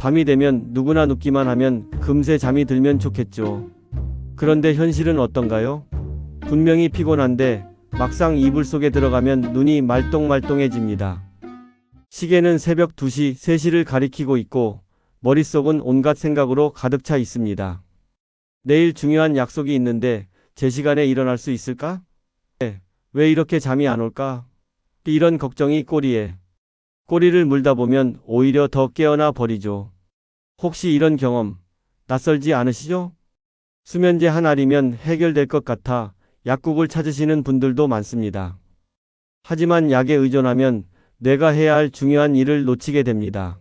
밤이 되면 누구나 눕기만 하면 금세 잠이 들면 좋겠죠. 그런데 현실은 어떤가요? 분명히 피곤한데 막상 이불 속에 들어가면 눈이 말똥말똥해집니다. 시계는 새벽 2시, 3시를 가리키고 있고 머릿속은 온갖 생각으로 가득 차 있습니다. 내일 중요한 약속이 있는데 제 시간에 일어날 수 있을까? 네, 왜 이렇게 잠이 안 올까? 이런 걱정이 꼬리에 꼬리를 물다 보면 오히려 더 깨어나 버리죠. 혹시 이런 경험 낯설지 않으시죠? 수면제 한 알이면 해결될 것 같아 약국을 찾으시는 분들도 많습니다. 하지만 약에 의존하면 내가 해야 할 중요한 일을 놓치게 됩니다.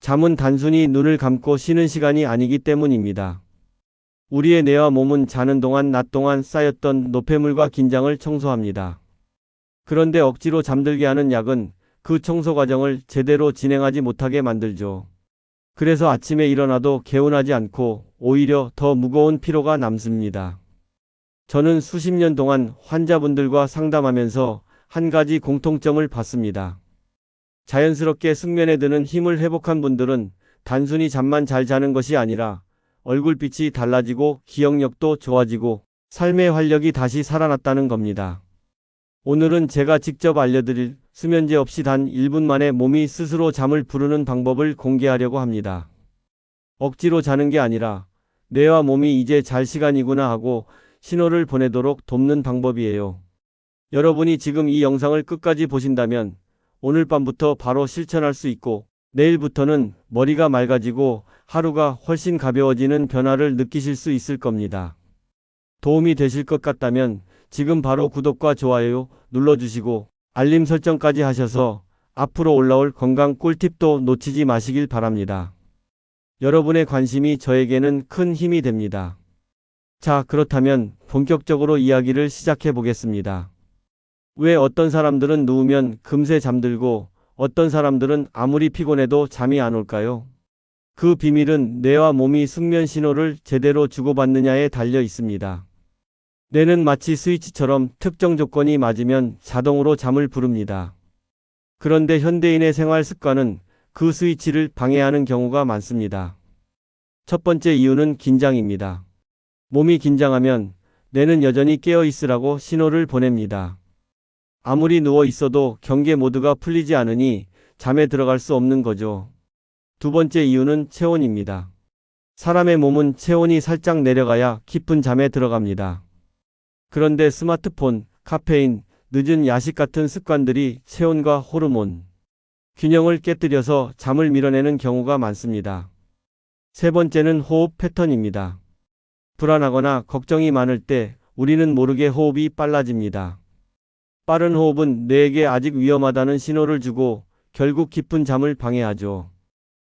잠은 단순히 눈을 감고 쉬는 시간이 아니기 때문입니다. 우리의 뇌와 몸은 자는 동안 낮 동안 쌓였던 노폐물과 긴장을 청소합니다. 그런데 억지로 잠들게 하는 약은 그 청소 과정을 제대로 진행하지 못하게 만들죠. 그래서 아침에 일어나도 개운하지 않고 오히려 더 무거운 피로가 남습니다. 저는 수십 년 동안 환자분들과 상담하면서 한 가지 공통점을 봤습니다. 자연스럽게 숙면에 드는 힘을 회복한 분들은 단순히 잠만 잘 자는 것이 아니라 얼굴빛이 달라지고 기억력도 좋아지고 삶의 활력이 다시 살아났다는 겁니다. 오늘은 제가 직접 알려드릴 수면제 없이 단 1분 만에 몸이 스스로 잠을 부르는 방법을 공개하려고 합니다. 억지로 자는 게 아니라 뇌와 몸이 이제 잘 시간이구나 하고 신호를 보내도록 돕는 방법이에요. 여러분이 지금 이 영상을 끝까지 보신다면 오늘 밤부터 바로 실천할 수 있고 내일부터는 머리가 맑아지고 하루가 훨씬 가벼워지는 변화를 느끼실 수 있을 겁니다. 도움이 되실 것 같다면 지금 바로 구독과 좋아요 눌러주시고 알림 설정까지 하셔서 앞으로 올라올 건강 꿀팁도 놓치지 마시길 바랍니다. 여러분의 관심이 저에게는 큰 힘이 됩니다. 자, 그렇다면 본격적으로 이야기를 시작해 보겠습니다. 왜 어떤 사람들은 누우면 금세 잠들고 어떤 사람들은 아무리 피곤해도 잠이 안 올까요? 그 비밀은 뇌와 몸이 숙면 신호를 제대로 주고받느냐에 달려 있습니다. 뇌는 마치 스위치처럼 특정 조건이 맞으면 자동으로 잠을 부릅니다. 그런데 현대인의 생활 습관은 그 스위치를 방해하는 경우가 많습니다. 첫 번째 이유는 긴장입니다. 몸이 긴장하면 뇌는 여전히 깨어 있으라고 신호를 보냅니다. 아무리 누워 있어도 경계 모드가 풀리지 않으니 잠에 들어갈 수 없는 거죠. 두 번째 이유는 체온입니다. 사람의 몸은 체온이 살짝 내려가야 깊은 잠에 들어갑니다. 그런데 스마트폰, 카페인, 늦은 야식 같은 습관들이 체온과 호르몬, 균형을 깨뜨려서 잠을 밀어내는 경우가 많습니다. 세 번째는 호흡 패턴입니다. 불안하거나 걱정이 많을 때 우리는 모르게 호흡이 빨라집니다. 빠른 호흡은 뇌에게 아직 위험하다는 신호를 주고 결국 깊은 잠을 방해하죠.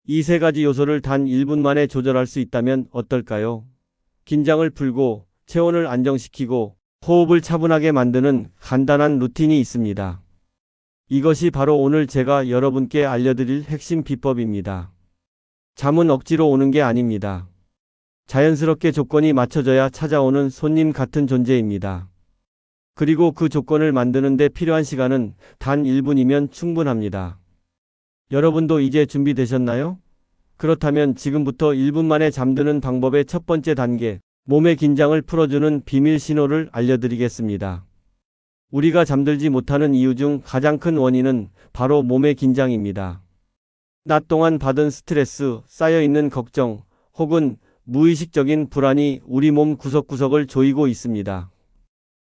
이 세 가지 요소를 단 1분 만에 조절할 수 있다면 어떨까요? 긴장을 풀고 체온을 안정시키고 호흡을 차분하게 만드는 간단한 루틴이 있습니다. 이것이 바로 오늘 제가 여러분께 알려드릴 핵심 비법입니다. 잠은 억지로 오는 게 아닙니다. 자연스럽게 조건이 맞춰져야 찾아오는 손님 같은 존재입니다. 그리고 그 조건을 만드는데 필요한 시간은 단 1분이면 충분합니다. 여러분도 이제 준비되셨나요? 그렇다면 지금부터 1분 만에 잠드는 방법의 첫 번째 단계, 몸의 긴장을 풀어주는 비밀 신호를 알려드리겠습니다. 우리가 잠들지 못하는 이유 중 가장 큰 원인은 바로 몸의 긴장입니다. 낮 동안 받은 스트레스, 쌓여있는 걱정, 혹은 무의식적인 불안이 우리 몸 구석구석을 조이고 있습니다.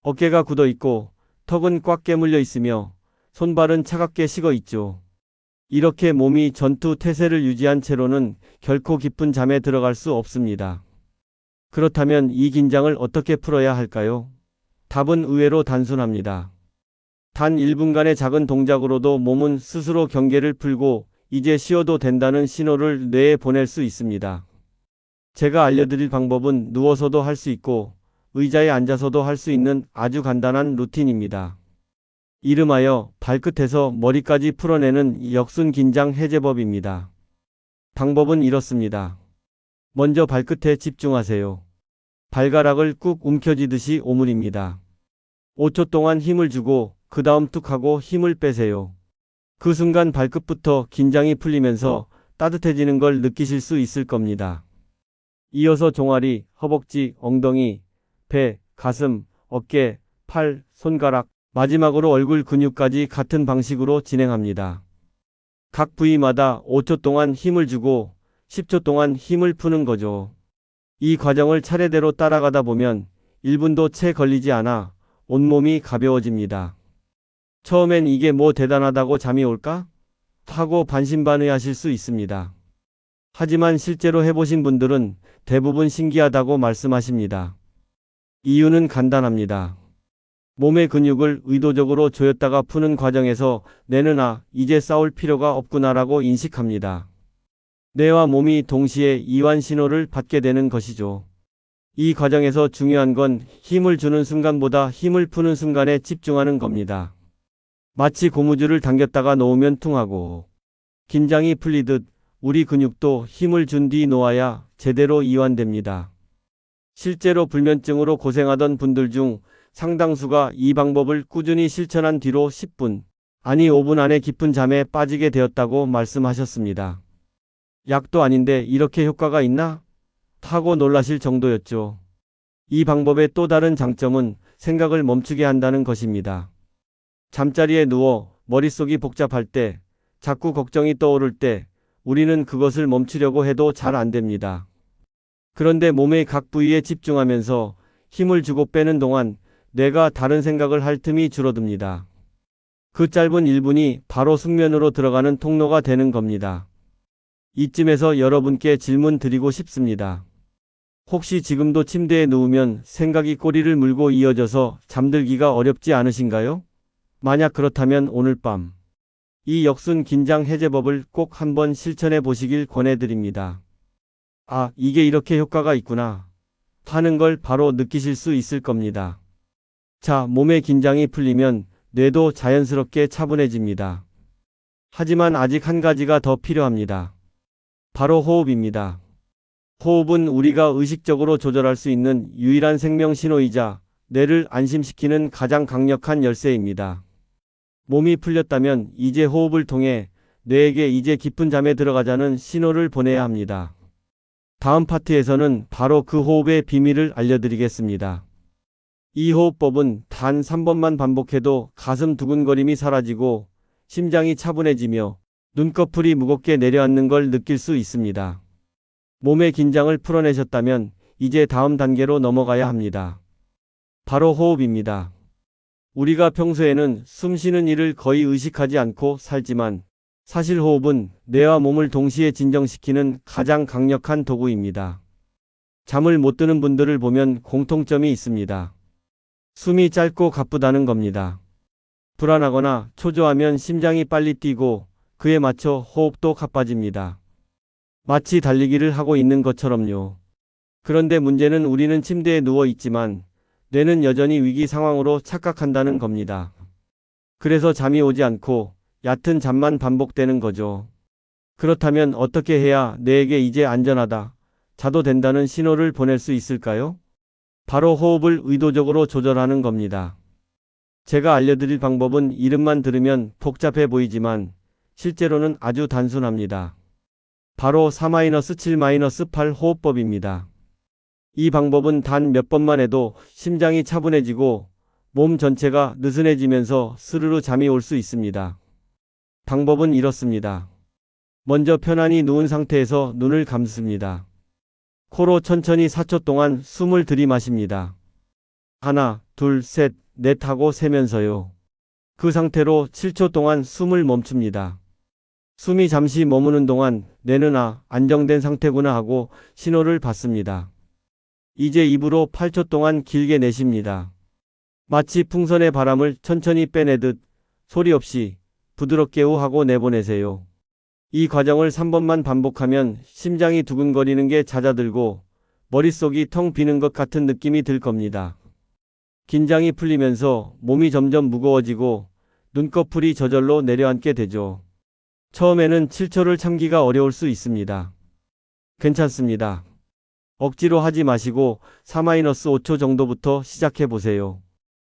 어깨가 굳어 있고 턱은 꽉 깨물려 있으며 손발은 차갑게 식어 있죠. 이렇게 몸이 전투 태세를 유지한 채로는 결코 깊은 잠에 들어갈 수 없습니다. 그렇다면 이 긴장을 어떻게 풀어야 할까요? 답은 의외로 단순합니다. 단 1분간의 작은 동작으로도 몸은 스스로 경계를 풀고 이제 쉬어도 된다는 신호를 뇌에 보낼 수 있습니다. 제가 알려드릴 방법은 누워서도 할 수 있고 의자에 앉아서도 할 수 있는 아주 간단한 루틴입니다. 이름하여 발끝에서 머리까지 풀어내는 역순 긴장 해제법입니다. 방법은 이렇습니다. 먼저 발끝에 집중하세요. 발가락을 꾹 움켜쥐듯이 오므립니다. 5초 동안 힘을 주고 그 다음 툭 하고 힘을 빼세요. 그 순간 발끝부터 긴장이 풀리면서 따뜻해지는 걸 느끼실 수 있을 겁니다. 이어서 종아리, 허벅지, 엉덩이, 배, 가슴, 어깨, 팔, 손가락, 마지막으로 얼굴 근육까지 같은 방식으로 진행합니다. 각 부위마다 5초 동안 힘을 주고 10초 동안 힘을 푸는 거죠. 이 과정을 차례대로 따라가다 보면 1분도 채 걸리지 않아 온몸이 가벼워집니다. 처음엔 이게 뭐 대단하다고 잠이 올까? 하고 반신반의 하실 수 있습니다. 하지만 실제로 해보신 분들은 대부분 신기하다고 말씀하십니다. 이유는 간단합니다. 몸의 근육을 의도적으로 조였다가 푸는 과정에서 뇌는 아, 이제 싸울 필요가 없구나라고 인식합니다. 뇌와 몸이 동시에 이완 신호를 받게 되는 것이죠. 이 과정에서 중요한 건 힘을 주는 순간보다 힘을 푸는 순간에 집중하는 겁니다. 마치 고무줄을 당겼다가 놓으면 퉁하고 긴장이 풀리듯 우리 근육도 힘을 준 뒤 놓아야 제대로 이완됩니다. 실제로 불면증으로 고생하던 분들 중 상당수가 이 방법을 꾸준히 실천한 뒤로 10분, 아니 5분 안에 깊은 잠에 빠지게 되었다고 말씀하셨습니다. 약도 아닌데 이렇게 효과가 있나? 하고 놀라실 정도였죠. 이 방법의 또 다른 장점은 생각을 멈추게 한다는 것입니다. 잠자리에 누워 머릿속이 복잡할 때, 자꾸 걱정이 떠오를 때, 우리는 그것을 멈추려고 해도 잘 안 됩니다. 그런데 몸의 각 부위에 집중하면서 힘을 주고 빼는 동안 뇌가 다른 생각을 할 틈이 줄어듭니다. 그 짧은 1분이 바로 숙면으로 들어가는 통로가 되는 겁니다. 이쯤에서 여러분께 질문 드리고 싶습니다. 혹시 지금도 침대에 누우면 생각이 꼬리를 물고 이어져서 잠들기가 어렵지 않으신가요? 만약 그렇다면 오늘 밤 이 역순 긴장 해제법을 꼭 한번 실천해 보시길 권해드립니다. 아, 이게 이렇게 효과가 있구나. 하는 걸 바로 느끼실 수 있을 겁니다. 자, 몸의 긴장이 풀리면 뇌도 자연스럽게 차분해집니다. 하지만 아직 한 가지가 더 필요합니다. 바로 호흡입니다. 호흡은 우리가 의식적으로 조절할 수 있는 유일한 생명 신호이자 뇌를 안심시키는 가장 강력한 열쇠입니다. 몸이 풀렸다면 이제 호흡을 통해 뇌에게 이제 깊은 잠에 들어가자는 신호를 보내야 합니다. 다음 파트에서는 바로 그 호흡의 비밀을 알려드리겠습니다. 이 호흡법은 단 3번만 반복해도 가슴 두근거림이 사라지고 심장이 차분해지며 눈꺼풀이 무겁게 내려앉는 걸 느낄 수 있습니다. 몸의 긴장을 풀어내셨다면 이제 다음 단계로 넘어가야 합니다. 바로 호흡입니다. 우리가 평소에는 숨 쉬는 일을 거의 의식하지 않고 살지만 사실 호흡은 뇌와 몸을 동시에 진정시키는 가장 강력한 도구입니다. 잠을 못 드는 분들을 보면 공통점이 있습니다. 숨이 짧고 가쁘다는 겁니다. 불안하거나 초조하면 심장이 빨리 뛰고 그에 맞춰 호흡도 가빠집니다. 마치 달리기를 하고 있는 것처럼요. 그런데 문제는 우리는 침대에 누워 있지만 뇌는 여전히 위기 상황으로 착각한다는 겁니다. 그래서 잠이 오지 않고 얕은 잠만 반복되는 거죠. 그렇다면 어떻게 해야 뇌에게 이제 안전하다, 자도 된다는 신호를 보낼 수 있을까요? 바로 호흡을 의도적으로 조절하는 겁니다. 제가 알려드릴 방법은 이름만 들으면 복잡해 보이지만 실제로는 아주 단순합니다. 바로 4-7-8 호흡법입니다. 이 방법은 단 몇 번만 해도 심장이 차분해지고 몸 전체가 느슨해지면서 스르르 잠이 올 수 있습니다. 방법은 이렇습니다. 먼저 편안히 누운 상태에서 눈을 감습니다. 코로 천천히 4초 동안 숨을 들이마십니다. 하나, 둘, 셋, 넷 하고 세면서요. 그 상태로 7초 동안 숨을 멈춥니다. 숨이 잠시 머무는 동안 뇌는 아, 안정된 상태구나 하고 신호를 받습니다. 이제 입으로 8초 동안 길게 내쉽니다. 마치 풍선의 바람을 천천히 빼내듯 소리 없이 부드럽게 우 하고 내보내세요. 이 과정을 3번만 반복하면 심장이 두근거리는 게 잦아들고 머릿속이 텅 비는 것 같은 느낌이 들 겁니다. 긴장이 풀리면서 몸이 점점 무거워지고 눈꺼풀이 저절로 내려앉게 되죠. 처음에는 7초를 참기가 어려울 수 있습니다. 괜찮습니다. 억지로 하지 마시고 4-5초 정도부터 시작해 보세요.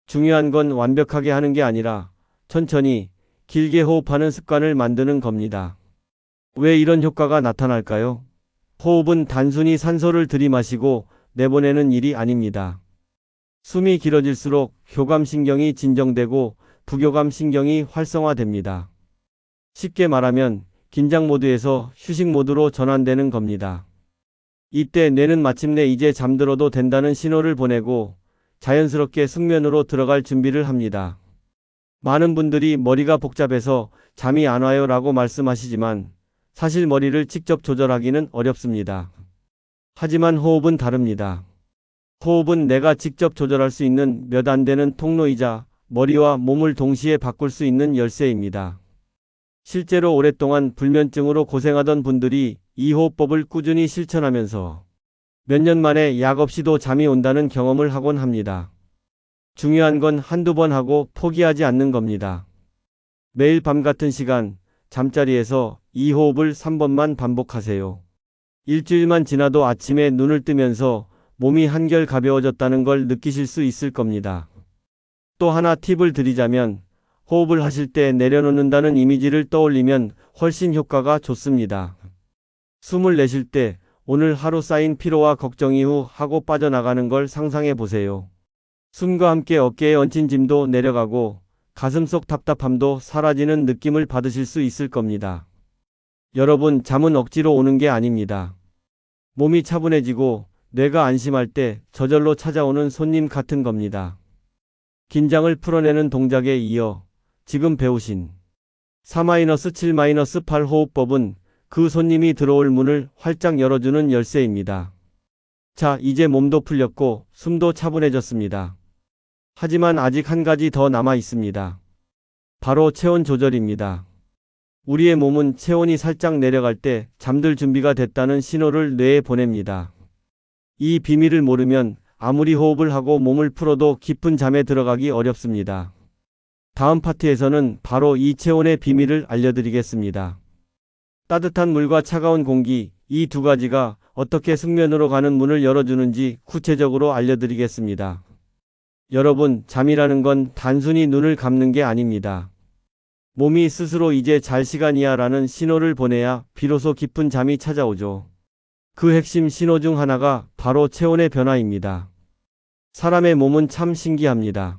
중요한 건 완벽하게 하는 게 아니라 천천히 길게 호흡하는 습관을 만드는 겁니다. 왜 이런 효과가 나타날까요? 호흡은 단순히 산소를 들이마시고 내보내는 일이 아닙니다. 숨이 길어질수록 교감신경이 진정되고 부교감신경이 활성화됩니다. 쉽게 말하면 긴장 모드에서 휴식 모드로 전환되는 겁니다. 이때 뇌는 마침내 이제 잠들어도 된다는 신호를 보내고 자연스럽게 숙면으로 들어갈 준비를 합니다. 많은 분들이 머리가 복잡해서 잠이 안 와요 라고 말씀하시지만 사실 머리를 직접 조절하기는 어렵습니다. 하지만 호흡은 다릅니다. 호흡은 내가 직접 조절할 수 있는 몇 안 되는 통로이자 머리와 몸을 동시에 바꿀 수 있는 열쇠입니다. 실제로 오랫동안 불면증으로 고생하던 분들이 이 호흡법을 꾸준히 실천하면서 몇 년 만에 약 없이도 잠이 온다는 경험을 하곤 합니다. 중요한 건 한두 번 하고 포기하지 않는 겁니다. 매일 밤 같은 시간 잠자리에서 이 호흡을 3번만 반복하세요. 일주일만 지나도 아침에 눈을 뜨면서 몸이 한결 가벼워졌다는 걸 느끼실 수 있을 겁니다. 또 하나 팁을 드리자면 호흡을 하실 때 내려놓는다는 이미지를 떠올리면 훨씬 효과가 좋습니다. 숨을 내쉴 때 오늘 하루 쌓인 피로와 걱정 이후 하고 빠져나가는 걸 상상해 보세요. 숨과 함께 어깨에 얹힌 짐도 내려가고 가슴 속 답답함도 사라지는 느낌을 받으실 수 있을 겁니다. 여러분, 잠은 억지로 오는 게 아닙니다. 몸이 차분해지고 뇌가 안심할 때 저절로 찾아오는 손님 같은 겁니다. 긴장을 풀어내는 동작에 이어 지금 배우신 4-7-8 호흡법은 그 손님이 들어올 문을 활짝 열어주는 열쇠입니다. 자, 이제 몸도 풀렸고 숨도 차분해졌습니다. 하지만 아직 한 가지 더 남아 있습니다. 바로 체온 조절입니다. 우리의 몸은 체온이 살짝 내려갈 때 잠들 준비가 됐다는 신호를 뇌에 보냅니다. 이 비밀을 모르면 아무리 호흡을 하고 몸을 풀어도 깊은 잠에 들어가기 어렵습니다. 다음 파트에서는 바로 이 체온의 비밀을 알려드리겠습니다. 따뜻한 물과 차가운 공기, 이 두 가지가 어떻게 숙면으로 가는 문을 열어주는지 구체적으로 알려드리겠습니다. 여러분, 잠이라는 건 단순히 눈을 감는 게 아닙니다. 몸이 스스로 이제 잘 시간이야 라는 신호를 보내야 비로소 깊은 잠이 찾아오죠. 그 핵심 신호 중 하나가 바로 체온의 변화입니다. 사람의 몸은 참 신기합니다.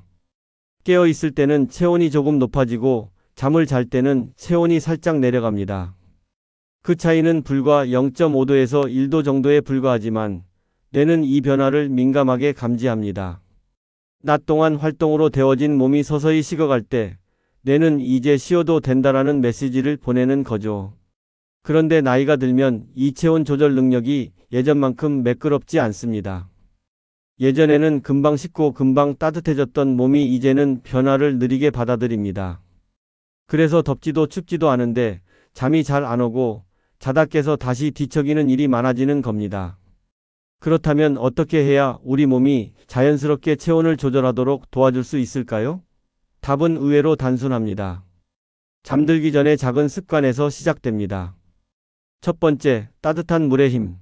깨어 있을 때는 체온이 조금 높아지고 잠을 잘 때는 체온이 살짝 내려갑니다. 그 차이는 불과 0.5도에서 1도 정도에 불과하지만 뇌는 이 변화를 민감하게 감지합니다. 낮 동안 활동으로 데워진 몸이 서서히 식어갈 때 뇌는 이제 쉬어도 된다라는 메시지를 보내는 거죠. 그런데 나이가 들면 이 체온 조절 능력이 예전만큼 매끄럽지 않습니다. 예전에는 금방 식고 금방 따뜻해졌던 몸이 이제는 변화를 느리게 받아들입니다. 그래서 덥지도 춥지도 않은데 잠이 잘 안 오고 자다 깨서 다시 뒤척이는 일이 많아지는 겁니다. 그렇다면 어떻게 해야 우리 몸이 자연스럽게 체온을 조절하도록 도와줄 수 있을까요? 답은 의외로 단순합니다. 잠들기 전에 작은 습관에서 시작됩니다. 첫 번째, 따뜻한 물의 힘.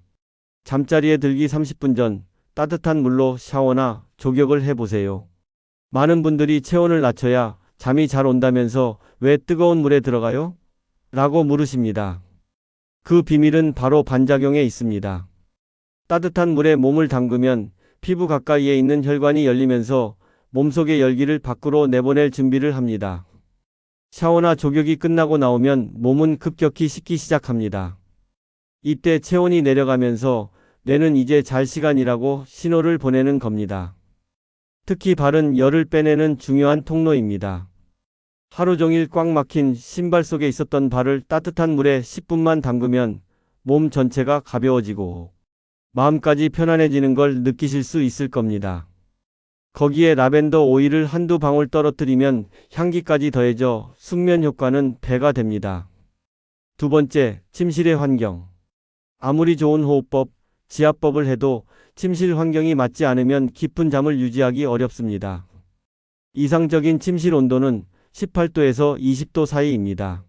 잠자리에 들기 30분 전 따뜻한 물로 샤워나 조격을 해보세요. 많은 분들이 체온을 낮춰야 잠이 잘 온다면서 왜 뜨거운 물에 들어가요? 라고 물으십니다. 그 비밀은 바로 반작용에 있습니다. 따뜻한 물에 몸을 담그면 피부 가까이에 있는 혈관이 열리면서 몸속의 열기를 밖으로 내보낼 준비를 합니다. 샤워나 조격이 끝나고 나오면 몸은 급격히 식기 시작합니다. 이때 체온이 내려가면서 뇌는 이제 잘 시간이라고 신호를 보내는 겁니다. 특히 발은 열을 빼내는 중요한 통로입니다. 하루 종일 꽉 막힌 신발 속에 있었던 발을 따뜻한 물에 10분만 담그면 몸 전체가 가벼워지고 마음까지 편안해지는 걸 느끼실 수 있을 겁니다. 거기에 라벤더 오일을 한두 방울 떨어뜨리면 향기까지 더해져 숙면 효과는 배가 됩니다. 두 번째, 침실의 환경. 아무리 좋은 호흡법, 지압법을 해도 침실 환경이 맞지 않으면 깊은 잠을 유지하기 어렵습니다. 이상적인 침실 온도는 18도에서 20도 사이입니다.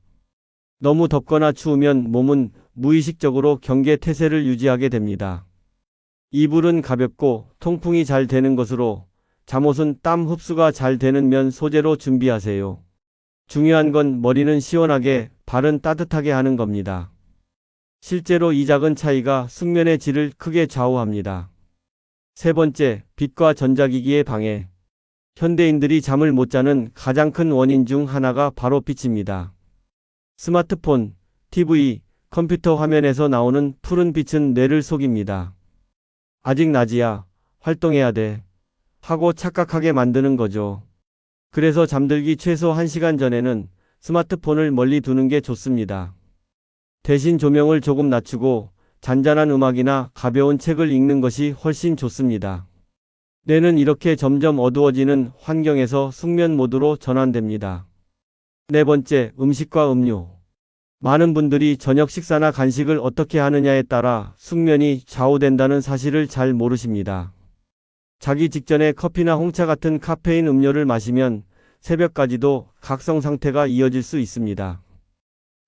너무 덥거나 추우면 몸은 무의식적으로 경계 태세를 유지하게 됩니다. 이불은 가볍고 통풍이 잘 되는 것으로 잠옷은 땀 흡수가 잘 되는 면 소재로 준비하세요. 중요한 건 머리는 시원하게, 발은 따뜻하게 하는 겁니다. 실제로 이 작은 차이가 숙면의 질을 크게 좌우합니다. 세 번째, 빛과 전자기기의 방해. 현대인들이 잠을 못 자는 가장 큰 원인 중 하나가 바로 빛입니다. 스마트폰, TV, 컴퓨터 화면에서 나오는 푸른 빛은 뇌를 속입니다. 아직 낮이야, 활동해야 돼. 하고 착각하게 만드는 거죠. 그래서 잠들기 최소 1시간 전에는 스마트폰을 멀리 두는 게 좋습니다. 대신 조명을 조금 낮추고 잔잔한 음악이나 가벼운 책을 읽는 것이 훨씬 좋습니다. 뇌는 이렇게 점점 어두워지는 환경에서 숙면 모드로 전환됩니다. 네 번째, 음식과 음료. 많은 분들이 저녁 식사나 간식을 어떻게 하느냐에 따라 숙면이 좌우된다는 사실을 잘 모르십니다. 자기 직전에 커피나 홍차 같은 카페인 음료를 마시면 새벽까지도 각성 상태가 이어질 수 있습니다.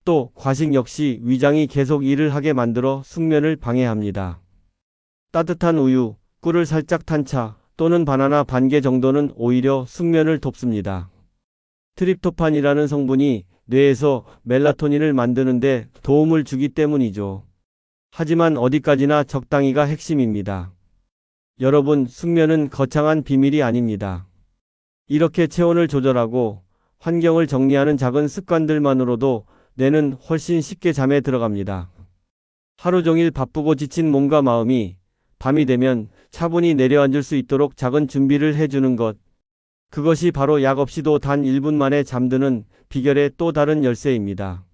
또 과식 역시 위장이 계속 일을 하게 만들어 숙면을 방해합니다. 따뜻한 우유, 꿀을 살짝 탄 차 또는 바나나 반 개 정도는 오히려 숙면을 돕습니다. 트립토판이라는 성분이 뇌에서 멜라토닌을 만드는데 도움을 주기 때문이죠. 하지만 어디까지나 적당히가 핵심입니다. 여러분, 숙면은 거창한 비밀이 아닙니다. 이렇게 체온을 조절하고 환경을 정리하는 작은 습관들만으로도 뇌는 훨씬 쉽게 잠에 들어갑니다. 하루 종일 바쁘고 지친 몸과 마음이 밤이 되면 차분히 내려앉을 수 있도록 작은 준비를 해주는 것. 그것이 바로 약 없이도 단 1분 만에 잠드는 비결의 또 다른 열쇠입니다.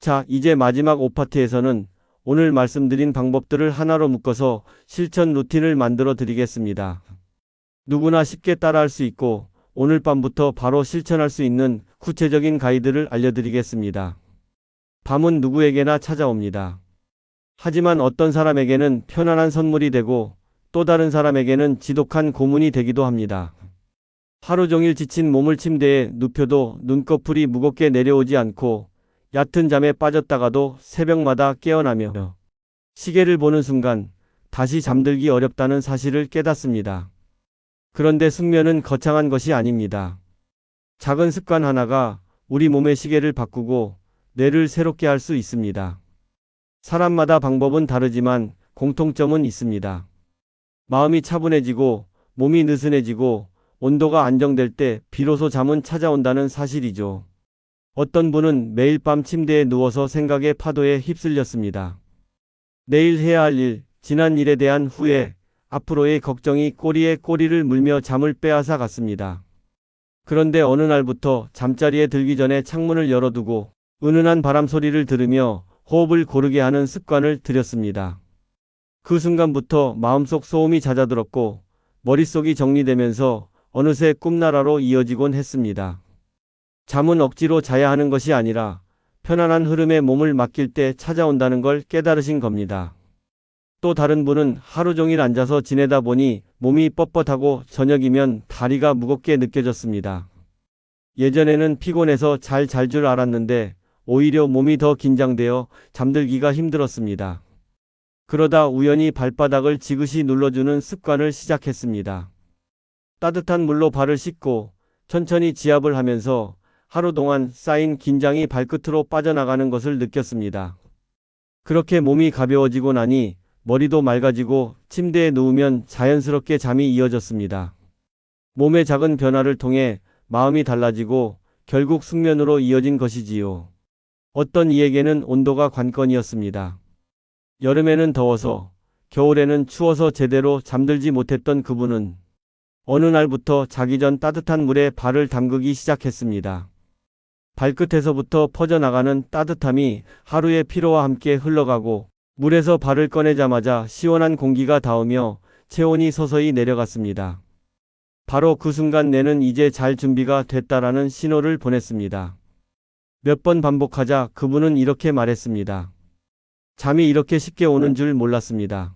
자, 이제 마지막 5파트에서는 오늘 말씀드린 방법들을 하나로 묶어서 실천 루틴을 만들어 드리겠습니다. 누구나 쉽게 따라할 수 있고 오늘 밤부터 바로 실천할 수 있는 구체적인 가이드를 알려드리겠습니다. 밤은 누구에게나 찾아옵니다. 하지만 어떤 사람에게는 편안한 선물이 되고 또 다른 사람에게는 지독한 고문이 되기도 합니다. 하루 종일 지친 몸을 침대에 눕혀도 눈꺼풀이 무겁게 내려오지 않고 얕은 잠에 빠졌다가도 새벽마다 깨어나며 시계를 보는 순간 다시 잠들기 어렵다는 사실을 깨닫습니다. 그런데 숙면은 거창한 것이 아닙니다. 작은 습관 하나가 우리 몸의 시계를 바꾸고 뇌를 새롭게 할 수 있습니다. 사람마다 방법은 다르지만 공통점은 있습니다. 마음이 차분해지고 몸이 느슨해지고 온도가 안정될 때 비로소 잠은 찾아온다는 사실이죠. 어떤 분은 매일 밤 침대에 누워서 생각의 파도에 휩쓸렸습니다. 내일 해야 할 일, 지난 일에 대한 후회, 앞으로의 걱정이 꼬리에 꼬리를 물며 잠을 빼앗아 갔습니다. 그런데 어느 날부터 잠자리에 들기 전에 창문을 열어두고 은은한 바람 소리를 들으며 호흡을 고르게 하는 습관을 들였습니다. 그 순간부터 마음속 소음이 잦아들었고 머릿속이 정리되면서 어느새 꿈나라로 이어지곤 했습니다. 잠은 억지로 자야 하는 것이 아니라 편안한 흐름에 몸을 맡길 때 찾아온다는 걸 깨달으신 겁니다. 또 다른 분은 하루 종일 앉아서 지내다 보니 몸이 뻣뻣하고 저녁이면 다리가 무겁게 느껴졌습니다. 예전에는 피곤해서 잘 잘 줄 알았는데 오히려 몸이 더 긴장되어 잠들기가 힘들었습니다. 그러다 우연히 발바닥을 지그시 눌러주는 습관을 시작했습니다. 따뜻한 물로 발을 씻고 천천히 지압을 하면서 하루 동안 쌓인 긴장이 발끝으로 빠져나가는 것을 느꼈습니다. 그렇게 몸이 가벼워지고 나니 머리도 맑아지고 침대에 누우면 자연스럽게 잠이 이어졌습니다. 몸의 작은 변화를 통해 마음이 달라지고 결국 숙면으로 이어진 것이지요. 어떤 이에게는 온도가 관건이었습니다. 여름에는 더워서, 겨울에는 추워서 제대로 잠들지 못했던 그분은 어느 날부터 자기 전 따뜻한 물에 발을 담그기 시작했습니다. 발끝에서부터 퍼져나가는 따뜻함이 하루의 피로와 함께 흘러가고 물에서 발을 꺼내자마자 시원한 공기가 닿으며 체온이 서서히 내려갔습니다. 바로 그 순간 뇌는 이제 잘 준비가 됐다라는 신호를 보냈습니다. 몇 번 반복하자 그분은 이렇게 말했습니다. 잠이 이렇게 쉽게 오는 줄 몰랐습니다.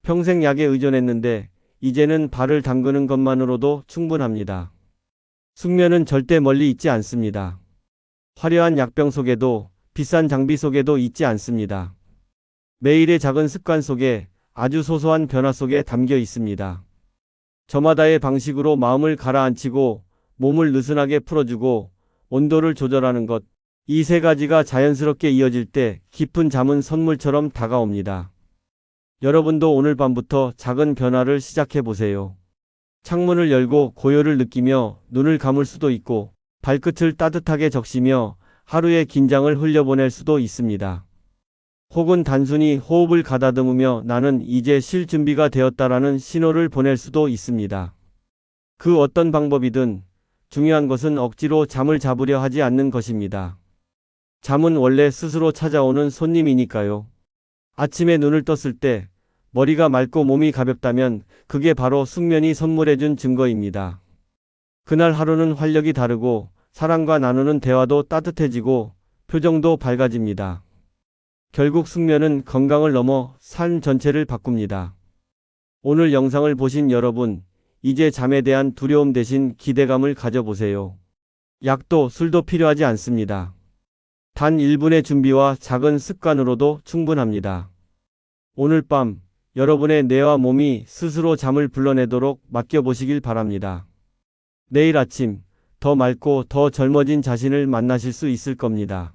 평생 약에 의존했는데 이제는 발을 담그는 것만으로도 충분합니다. 숙면은 절대 멀리 있지 않습니다. 화려한 약병 속에도 비싼 장비 속에도 있지 않습니다. 매일의 작은 습관 속에 아주 소소한 변화 속에 담겨 있습니다. 저마다의 방식으로 마음을 가라앉히고 몸을 느슨하게 풀어주고 온도를 조절하는 것, 이 세 가지가 자연스럽게 이어질 때 깊은 잠은 선물처럼 다가옵니다. 여러분도 오늘 밤부터 작은 변화를 시작해 보세요. 창문을 열고 고요를 느끼며 눈을 감을 수도 있고 발끝을 따뜻하게 적시며 하루의 긴장을 흘려보낼 수도 있습니다. 혹은 단순히 호흡을 가다듬으며 나는 이제 쉴 준비가 되었다라는 신호를 보낼 수도 있습니다. 그 어떤 방법이든 중요한 것은 억지로 잠을 잡으려 하지 않는 것입니다. 잠은 원래 스스로 찾아오는 손님이니까요. 아침에 눈을 떴을 때 머리가 맑고 몸이 가볍다면 그게 바로 숙면이 선물해준 증거입니다. 그날 하루는 활력이 다르고 사람과 나누는 대화도 따뜻해지고 표정도 밝아집니다. 결국 숙면은 건강을 넘어 삶 전체를 바꿉니다. 오늘 영상을 보신 여러분, 이제 잠에 대한 두려움 대신 기대감을 가져보세요. 약도 술도 필요하지 않습니다. 단 1분의 준비와 작은 습관으로도 충분합니다. 오늘 밤 여러분의 뇌와 몸이 스스로 잠을 불러내도록 맡겨보시길 바랍니다. 내일 아침 더 맑고 더 젊어진 자신을 만나실 수 있을 겁니다.